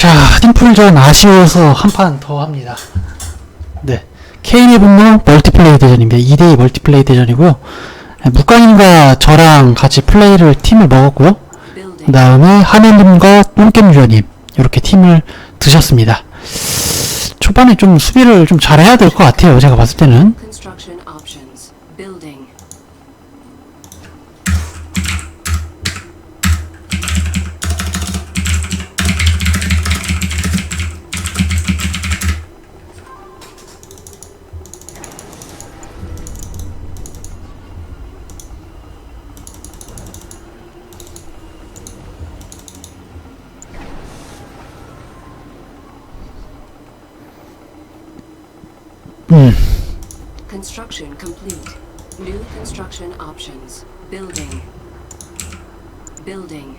자, 팀플전 아쉬워서 한 판 더 합니다. 네. K의 분노 멀티플레이 대전입니다. 2대2 멀티플레이 대전이고요. 네, 묵강님과 저랑 같이 플레이를 팀을 먹었고요. 그. 다음에 하늘님과 똥겜주아님 이렇게 팀을 드셨습니다. 초반에 좀 수비를 좀 잘해야 될 것 같아요. 제가 봤을 때는. 음. Construction complete. New construction options. Building. Building.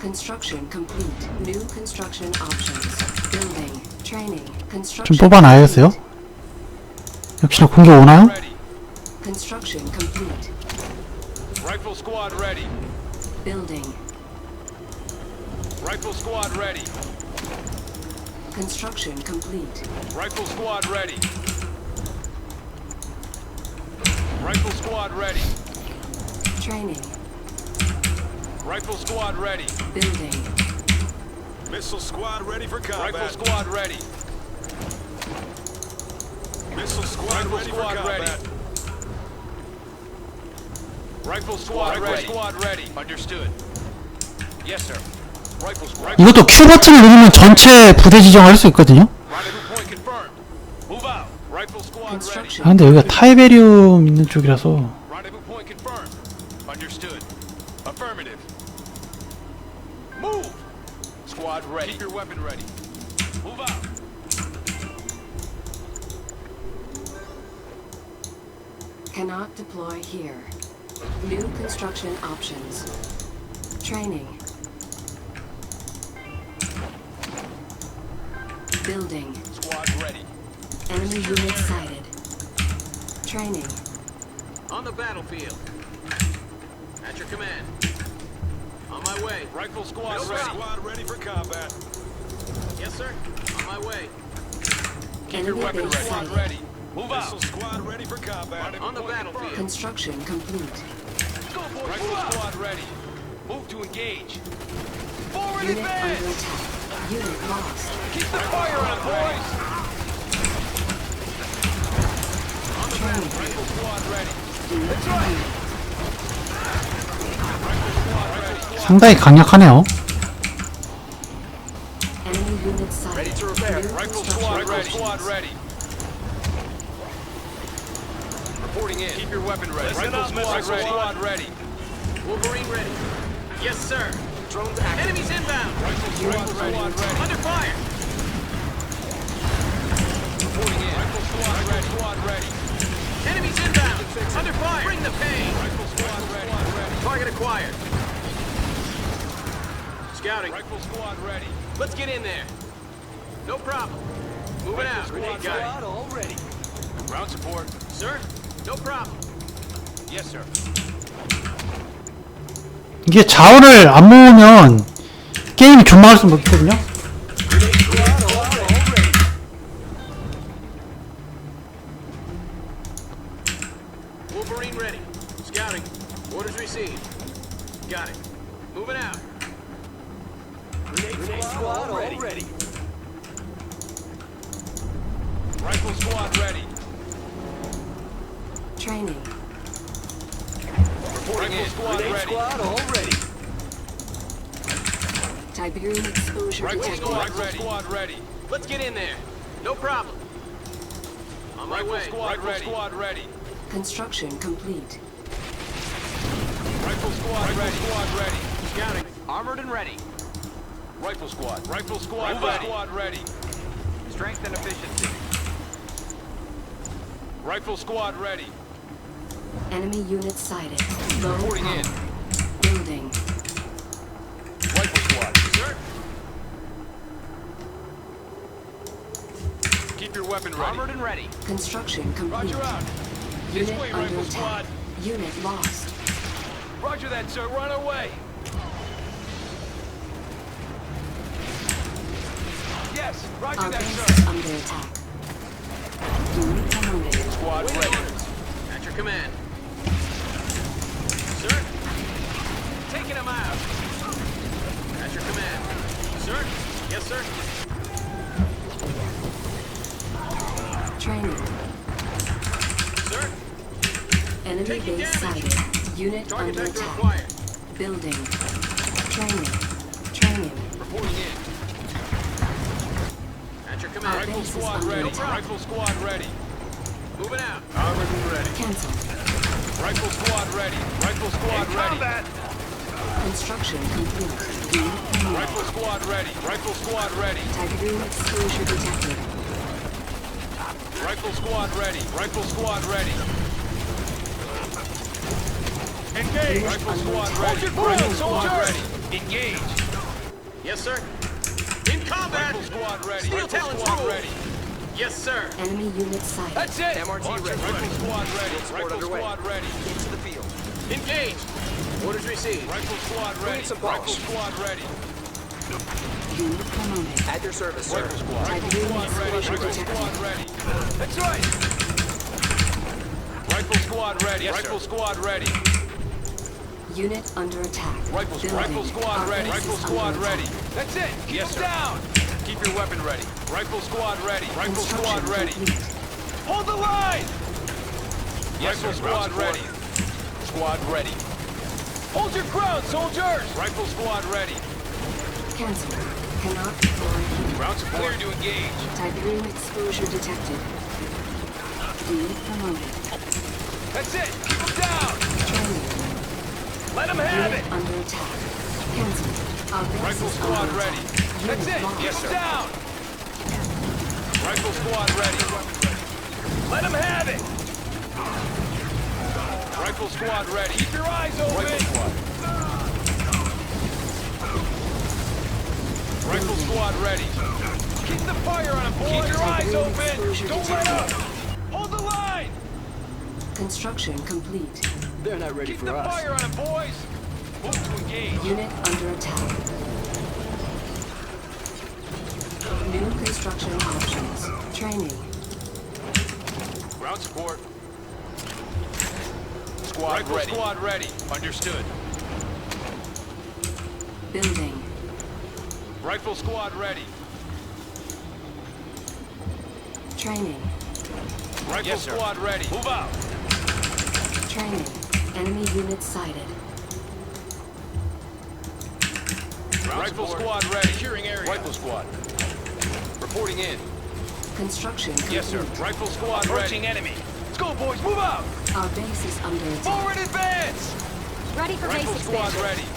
Construction complete. New construction options. Building. Training. 좀 Construction. 뽑아놔야겠어요. complete. 역시나 공격 오나요? Ready. Construction complete. Rifle squad ready. Building. Rifle squad ready. Construction complete. Rifle squad ready. Rifle squad ready. Training. Rifle squad ready. Building. Missile squad ready for combat. Rifle squad ready. Missile squad Rifle ready squad for ready. combat. Rifle squad Rifle ready. squad ready. Understood. Yes, sir. 이것도 Q 버튼을 누르면 전체 부대 지정할 수 있거든요. Rendezvous point confirmed. Move out. Rifle squad ready. Construction. 아, 근데 여기가 타이베리움 있는 쪽이라서 Rendezvous point confirmed. Understood. Affirmative. Move. Squad ready. Keep your weapon ready. Move out. Cannot deploy here. New construction options. Training. Building. Squad ready. Enemy unit sighted. Training. On the battlefield. At your command. On my way. Rifle squad No ready. Squad ready for combat. Yes, sir. On my way. Keep your Enemy weapon ready. Squad sighted. ready. Move Missile squad ready for combat. On the battlefield. Construction complete. confirmed. Rifle squad ready. Move to engage. Forward Unit under advance. attack. Unit lost. Keep the fire on, boys. Training. Rifle squad ready. That's right. Rifle squad ready. 상당히 강력하네요. Enemy unit sighted. Ready to repair. New Rifle construction squad ready. Squad ready. Reporting in. Keep your weapon ready. Rifle squad ready. Squad ready. Wolverine ready. Yes, sir. Drones active. Enemies inbound. Rifle squad ready. ready. Under fire. Reporting in. Rifle squad ready. Squad ready. Enemies inbound. Under fire. Bring the pain. Rifle squad ready. ready. Target acquired. Scouting. Rifle squad ready. Let's get in there. No problem. Moving Rifle out. squad Got ready. it. all ready. Ground support. Sir, no problem. Yes, sir. 이게 자원을 안 모으면 게임이 존망할 수 없거든요. Got it. Reporting in. Squad ready. all ready. Tiberium exposure Rifle detected. squad ready. Squad ready. Let's get in there. No problem. On my Rifle way. squad Rifle ready. Squad ready. Construction complete. Rifle squad ready. Squad ready. Scouting. Armored and ready. Rifle squad. Rifle squad ready. Squad ready. Strength and efficiency. Rifle squad ready. Enemy unit sighted. Low Reporting in. Building. Rifle squad. Sir, Keep your weapon ready. armored and ready. Construction complete. Roger out. This Unit way, under rifle attack. squad. Unit lost. Roger that, sir. Run away. Yes, roger Our that, base sir. is under attack. Unit promoted. Squad ready. At your command. Sir? Taking him out. At your command. Sir? Yes, sir. Training. Sir? Enemy Taking base damage. sighted. Unit Target under attack. acquired. Building. Training. Training. Reporting in. At your command. Rifle squad ready. attack. Rifle squad ready. Moving out. Armored and ready. Cancel. Rifle squad ready. Rifle squad ready. Construction complete. Unit. Rifle squad ready. Rifle squad ready. Typhoon exposure detected. Rifle squad ready. Rifle squad ready. Engage. Rifle squad ready. Rifle squad ready. Engage. Yes, sir. In combat. Rifle squad ready. Steel Rifle Talon's squad rule. ready. Yes, sir. Enemy unit sighted. That's it. MRT ready. Rifle squad ready. Rifle squad ready. Into the field. Engage. Orders received. Rifle squad ready. some Rifle squad ready. At your service, sir. Rifle squad. Rifle squad ready. Rifle squad ready. That's right. Rifle squad ready. Rifle squad ready. Unit under attack. Rifle, rifle squad Our ready. Rifle squad ready. That's it. Keep Yes, them sir. down. Keep your weapon ready. Rifle squad ready. Rifle squad ready. Hold the line. Yes, Rifle sir. squad Ground ready. Squad ready. Hold your ground, soldiers. Rifle squad ready. Cancel. Cannot deploy. Ground support. Clear to engage. Typhoon exposure detected. Unit promoted. That's it. Keep them down. Training. Let them have Unit it. under attack. Cancel. Rifle squad ready. attack. That's it. lost. Get them down. Rifle squad ready. Let them have it. Rifle squad ready. Keep your eyes ready. Keep the fire on them, boys. Keep your eyes open. Don't let up. Hold the line. Construction complete. They're not ready Keep for the us. fire on them, boys. Move to engage. Unit under attack. New construction options. Training. Ground support. Squad Rifle ready. squad ready. Understood. Building. Rifle squad ready. Training. Rifle squad ready. Move out. Training. Enemy unit sighted. Rifle squad ready. Securing area. Rifle squad. Reporting in. Construction complete. Yes, sir. Rifle squad Approaching enemy. Let's go, boys. Move out. Our base is under attack. Forward advance. Ready for Rifle base squad expansion. ready.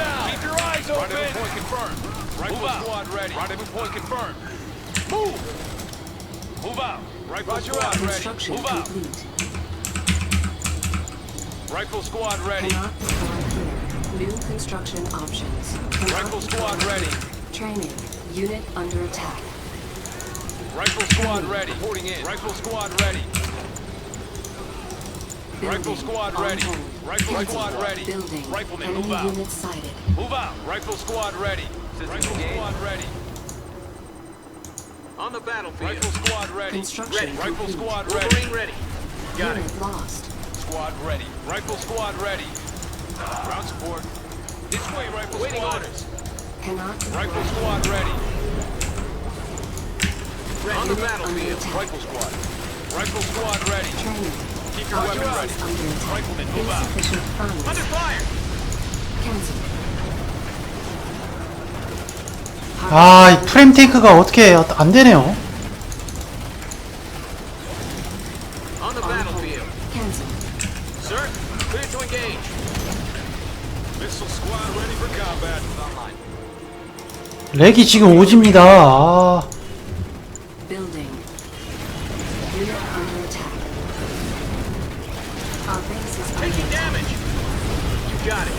open. Rendezvous point confirmed. Rifle squad ready. Rendezvous point confirmed. Move. Move out. Rifle squad ready. Move out. complete. Rifle squad ready. Cannot deploy here. New construction options. Cannot Rifle squad ready. Training. Unit under attack. Rifle squad ready. Reporting in. Rifle squad ready. Building. Rifle squad On ready. hold. Rifle Cancel. squad ready. Building. Riflemen, Enemy move out. unit sighted. Move out. Rifle squad ready. Rifle squad ready. On the battlefield. Rifle squad ready. Construction Ready. Rifle complete. squad ready. Wolverine ready. Got it. Lost. Squad ready. Rifle squad ready. Ground support. This way, rifle Waiting squad. orders. Cannot deploy. Rifle squad ready. On the battlefield. Rifle squad. Rifle squad ready. Training. Keep your Our weapon base ready. Riflemen, move out. Insufficient funds. Under fire. Cancel. 아, 이 프레임 테이크가 어떻게 안 되네요. On the battlefield. Cancel. Sir, clear to engage. Missile squad ready for combat. 렉이 지금 오집니다. 아, Taking damage. You got it.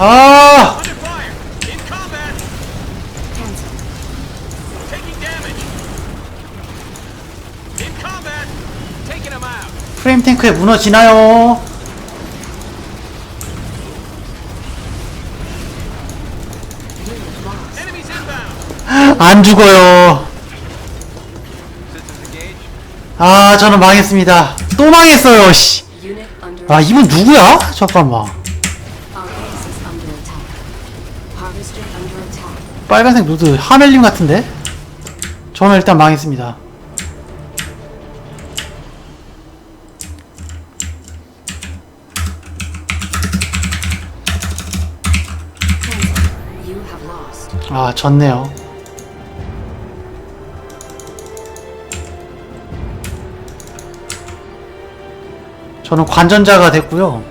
아, Under fire. In combat. Taking damage. In combat. Taking him out. 프레임 탱크에 무너지나요? 안 죽어요. 아, 저는 망했습니다. 또 망했어요, 씨. 아, 이분 누구야? 잠깐만. 빨간색 누드 하멜님 같은데? 저는 일단 망했습니다. 아, 졌네요. 저는 관전자가 됐고요.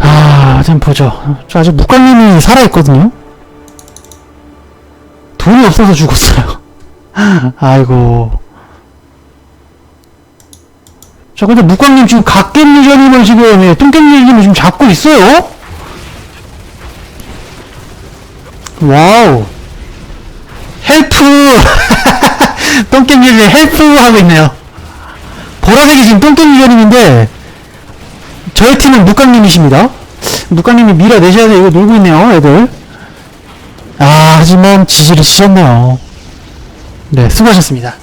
아, 좀 보죠. 저 아직 묵관님이 살아있거든요? 돈이 없어서 죽었어요. 아이고. 자, 근데 묵광님 지금 각겜리저님을 지금, 예, 똥겜리저님을 지금 잡고 있어요? 와우. 헬프! 똥겜리저 헬프 하고 있네요. 보라색이 지금 똥겜리저님인데, 저희 팀은 묵광님이십니다. 묵광님이 밀어내셔야 돼. 이거 놀고 있네요, 애들. 아, 하지만 지지를 치셨네요. 네, 수고하셨습니다.